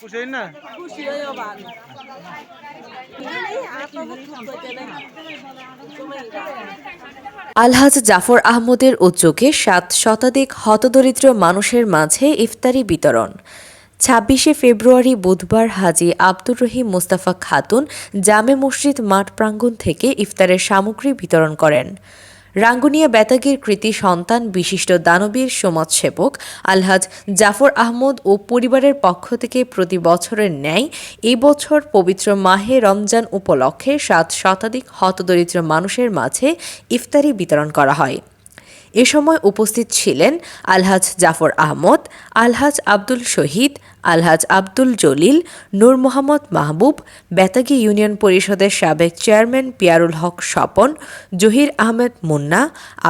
খুশি হইন না? খুশি হয়েও ভালো আলহাজ জাফর আহমদের উদ্যোগে সাত শতাধিক হতদরিদ্র মানুষের মাঝে ইফতারি বিতরণ। ছাব্বিশে ফেব্রুয়ারি বুধবার হাজি আব্দুর রহিম মোস্তাফা খাতুন জামে মসজিদ মাঠ প্রাঙ্গণ থেকে ইফতারের সামগ্রী বিতরণ করেন। রাঙ্গুনিয়া বেতাগীর কৃতি সন্তান বিশিষ্ট দানবীর সমাজসেবক আলহাজ জাফর আহমদ ও পরিবারের পক্ষ থেকে প্রতি বছরের ন্যায় এবছর পবিত্র মাহে রমজান উপলক্ষে সাত শতাধিক হতদরিদ্র মানুষের মাঝে ইফতারি বিতরণ করা হয়। এ সময় উপস্থিত ছিলেন আলহাজ জাফর আহমদ, আলহাজ আব্দুল শহীদ, আলহাজ আব্দুল জলিল, নূর মোহাম্মদ মাহবুব বেতাগী ইউনিয়ন পরিষদের সাবেক চেয়ারম্যান পিয়ারুল হক স্বপন, জহির আহমেদ মুন্না,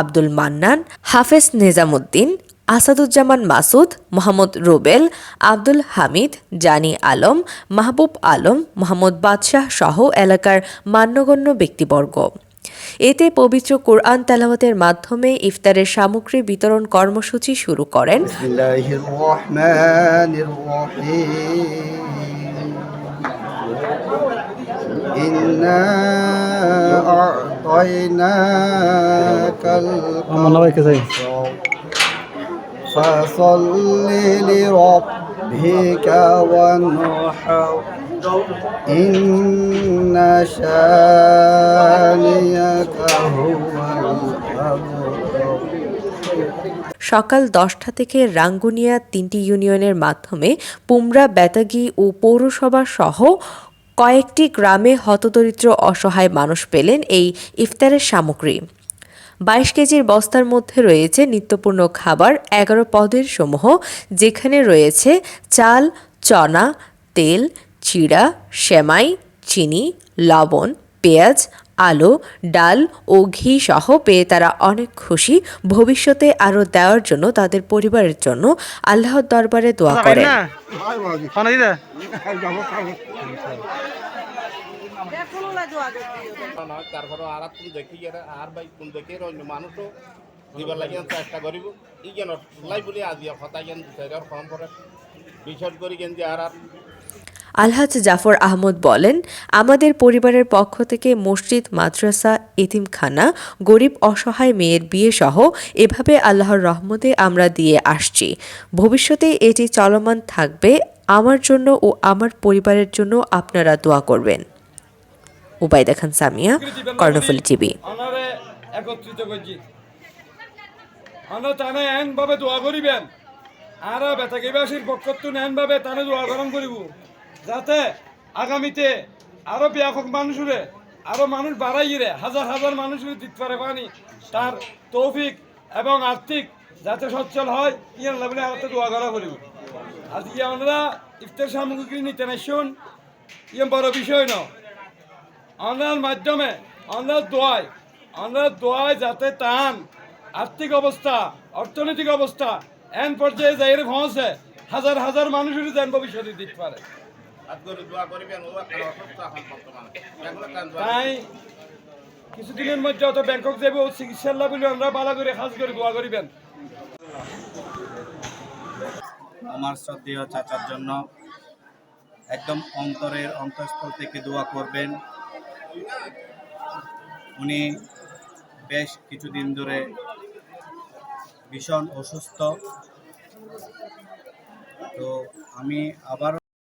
আব্দুল মান্নান, হাফেজ নিজামুদ্দিন, আসাদুজ্জামান মাসুদ, মোহাম্মদ রুবেল, আব্দুল হামিদ, জানি আলম, মাহবুব আলম, মোহাম্মদ বাদশাহ সহ এলাকার মান্যগণ্য ব্যক্তিবর্গ। এতে পবিত্র কোরআন তেলাওয়াতের মাধ্যমে ইফতারের সামগ্রী বিতরণ কর্মসূচি শুরু করেন بسم الله الرحمن الرحيم إنا أعطيناك আমার না ভাইকে চাই الكوثر فصل لربك وانحر إن شانيك هو الأبتر সকাল দশটা থেকে রাঙ্গুনিয়া তিনটি ইউনিয়নের মাধ্যমে পুমরা বেতাগী ও পৌরসভা সহ কয়েকটি গ্রামে হতদরিদ্র অসহায় মানুষ পেলেন এই ইফতারের সামগ্রী বাইশ কেজির বস্তার মধ্যে রয়েছে নিত্যপূর্ণ খাবার এগারো পদের সমূহ যেখানে রয়েছে চাল চনা তেল চিড়া সেমাই চিনি লবণ পেঁয়াজ আলু ডাল ও ঘি সহ পেয়ে তারা অনেক খুশি। ভবিষ্যতে আরও দেওয়ার জন্য তাদের পরিবারের জন্য আল্লাহর দরবারে দোয়া খাই করেন। না। খানা দিদা না তারপরে আর দেখি আর ভাই কোন দেখে মানুষও। দিবার লাগে চেষ্টা করিব। ই কেন লাই বলি আজি কথা জ্ঞান বিচার ফর্ম করে বিশ্বাস করি যে আর আলহাজ জাফর আহমদ বলেন, আমাদের পরিবারের পক্ষ থেকে মসজিদ, মাদ্রাসা, এতিমখানা, গরিব, অসহায় মেয়ের বিয়ে সহ এভাবে আল্লাহর রহমতে আমরা দিয়ে আসছি। ভবিষ্যতে এটি চলমান থাকবে। আমার জন্য ও আমার পরিবারের জন্য আপনারা দোয়া করবেন। উবাইদা খান সামিয়া, কর্ণফুলী টিভি। আনারে একত্রিত করছি। আনা তানে এন ভাবে দোয়া করিবেন। আর বেতাকিবাসীর পক্ষত্ব এন ভাবে তানে দোয়া গরম করিব। যাতে আগামীতে আরও ব্যাপক মানুষরে আরও মানুষ বাড়াইরে হাজার হাজার মানুষের দিতে পারে পানি। তার তৌফিক এবং আর্থিক যাতে সচ্ছল হয়, ইয়ার লাভলে আরতে দোয়া করা করিব। আজকে আমরা ইফতার সামগ্রী নিতে নাইছুন ইয়ে বড় বিষয় ন। অন্যার মাধ্যমে অন্যার দোয়ায় অন্যার দোয়ায় যাতে তান, আর্থিক অবস্থা, অর্থনৈতিক অবস্থা এন পর্যায়ে যাই পৌঁছে, হাজার হাজার মানুষের যেন ভবিষ্যতে দিতে পারে। তাই কিছুদিনের মধ্যে অত ব্যাংকক যাবে ও চিকিৎসার লাভ আমরা বালা করে খাস করে দোয়া করিবেন। আমার শ্রদ্ধেয় চাচার জন্য একদম অন্তরের অন্তঃস্থল থেকে দোয়া করবেন। উনি বেশ কিছুদিন ধরে ভীষণ অসুস্থ। তো আমি আবার